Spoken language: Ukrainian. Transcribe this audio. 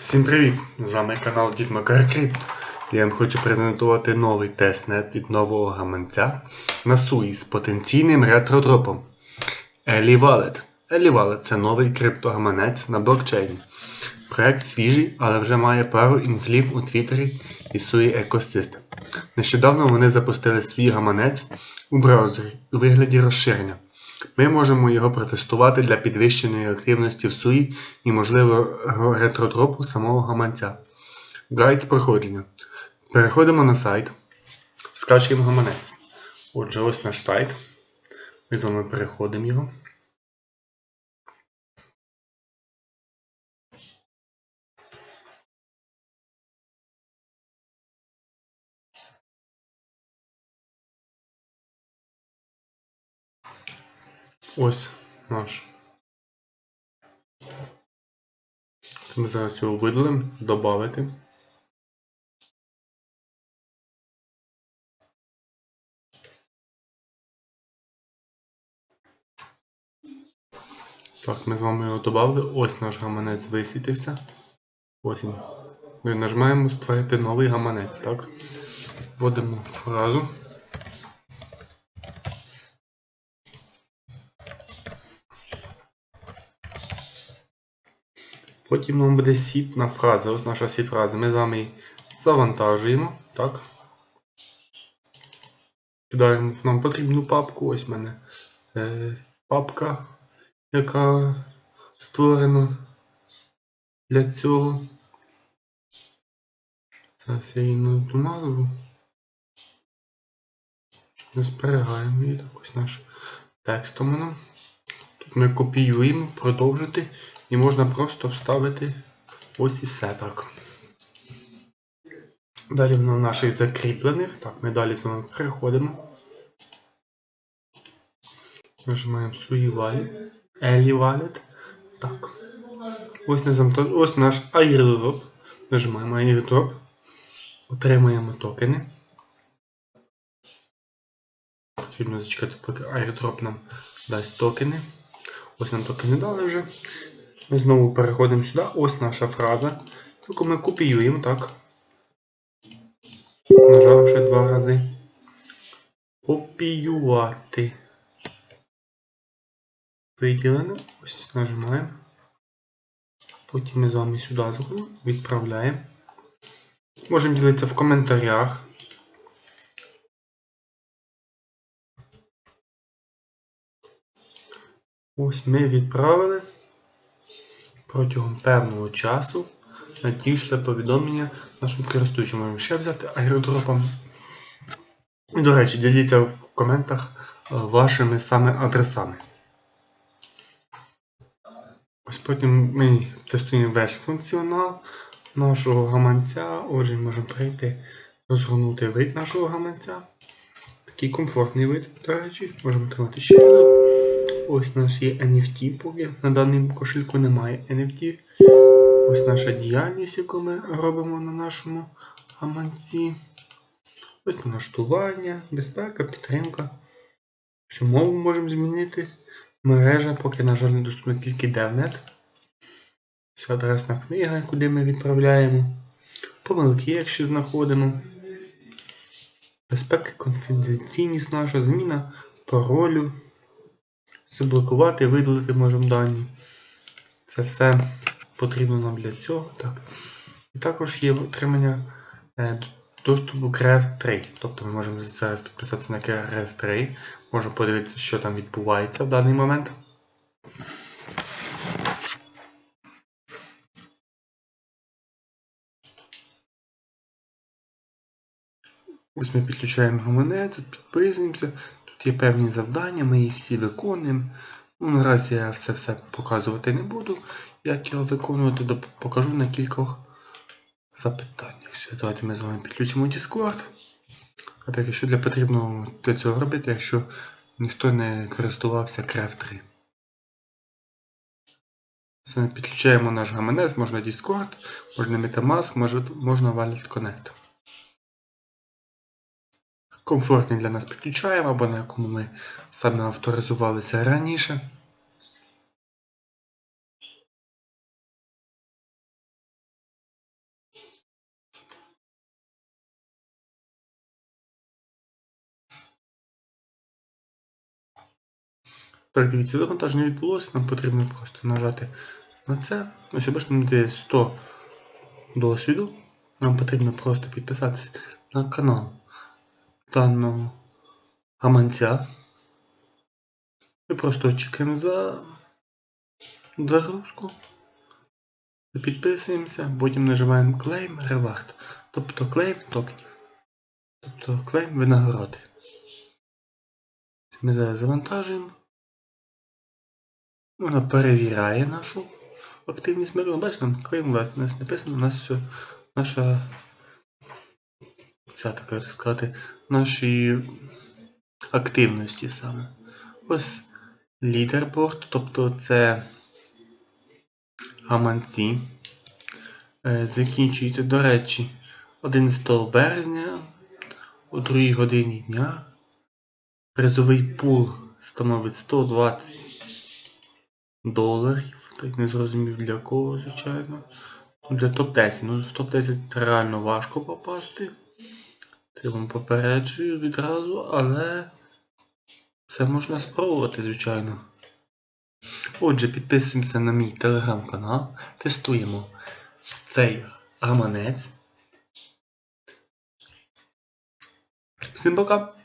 Всім привіт! З вами канал Дід Крипт. Я вам хочу презентувати новий тестнет від нового гаманця на SUI з потенційним ретродропом Елі Wallet. Елі Wallet – це новий криптогаманець на блокчейні. Проект свіжий, але вже має пару інфлів у Твіттері і SUI Ecosystem. Нещодавно вони запустили свій гаманець у браузері у вигляді розширення. Ми можемо його протестувати для підвищеної активності в SUI і можливо, ретротропу самого гаманця. Гайд з проходження. Переходимо на сайт, скачуємо гаманець. Отже, ось наш сайт. Ми з вами переходимо його. Ось наш. Ми зараз його видалимо, додати. Так, ми з вами його додали. Ось наш гаманець висвітився. Ось він. Ми нажимаємо створити новий гаманець, так? Вводимо фразу. Потім нам буде сітна фраза. Ось наша сіт фраза. Ми з вами її завантажуємо. Так. Кидаємо нам потрібну папку. Ось в мене е, папка, яка створена для цього. Зараз я її наведу назву. Ми зберігаємо її. Так, ось наш текст у мене. Тут ми копіюємо, продовжити. І можна просто вставити ось і все так. Далі на наших закріплених. Так, ми далі з вами переходимо. Нажимаємо свої Wallet. Елі Wallet. Так. Ось, називаємо, ось наш airdrop. Нажимаємо airdrop. Отримаємо токени. Потрібно зачекати, поки airdrop нам дасть токени. Ось нам токени дали вже. Ми знову переходимо сюди. Ось наша фраза, яку ми копіюємо, так. Нажавши два рази. Копіювати. Виділено. Ось нажимаємо. Потім ми з вами сюди заходимо, відправляємо. Можемо ділитися в коментарях. Ось ми відправили протягом певного часу надійшли повідомлення нашим користувачам. Можемо ще взяти аеродропом. І, до речі, діліться в коментах е, вашими саме адресами. Ось потім ми тестуємо весь функціонал нашого гаманця. Отже, можемо прийти, розгорнути вид нашого гаманця. Такий комфортний вид, до речі, можемо отримати ще один. Ось наш є NFT, поки на даному кошельку немає NFT. Ось наша діяльність, яку ми робимо на нашому гаманці. Ось налаштування, безпека, підтримка. Всю мову можемо змінити. Мережа, поки, на жаль, недоступна тільки DevNet. Ось адресна книга, куди ми відправляємо. Помилки, якщо знаходимо. Безпека, конфіденційність наша, зміна паролю. Заблокувати, видалити можемо дані. Це все потрібно нам для цього. Так. І також є отримання е, доступу crf 3 Тобто ми можемо зараз підписатися на crf 3 можемо подивитися, що там відбувається в даний момент. Ось ми підключаємо гаманець, підписуємося. Тут є певні завдання, ми їх всі виконуємо. Ну, Наразі я все все показувати не буду, як його виконувати, покажу на кількох запитаннях. Ще давайте ми з вами підключимо Discord. А так, що для потрібно для цього робити, якщо ніхто не користувався crf 3 Це підключаємо наш гаманець, можна Discord, можна Metamask, можна Wallet Connect комфортний для нас підключаємо, або на якому ми саме авторизувалися раніше. Так, дивіться, завантаження відбулося, нам потрібно просто нажати на це. Ось обично нам дає 100 досвіду. Нам потрібно просто підписатись на канал даного гаманця. Ми просто очікуємо за загрузку. Підписуємося, потім нажимаємо Claim Reward. Тобто Claim токенів. Тобто Claim винагороди. Це Ми зараз завантажуємо. Вона перевіряє нашу активність мережі. Бачите, там Claim написано, у нас все, наша. Ця так сказати, наші активності саме. Ось лідерборд, тобто це гаманці. Е, Закінчується, до речі, 11 березня о 2 годині дня. Призовий пул становить 120 доларів. Так не зрозумів для кого, звичайно. Для топ-10. Ну, в топ-10 реально важко попасти. Це вам попереджую відразу, але це можна спробувати, звичайно. Отже, підписуємося на мій телеграм-канал, тестуємо цей гаманець. Всім пока!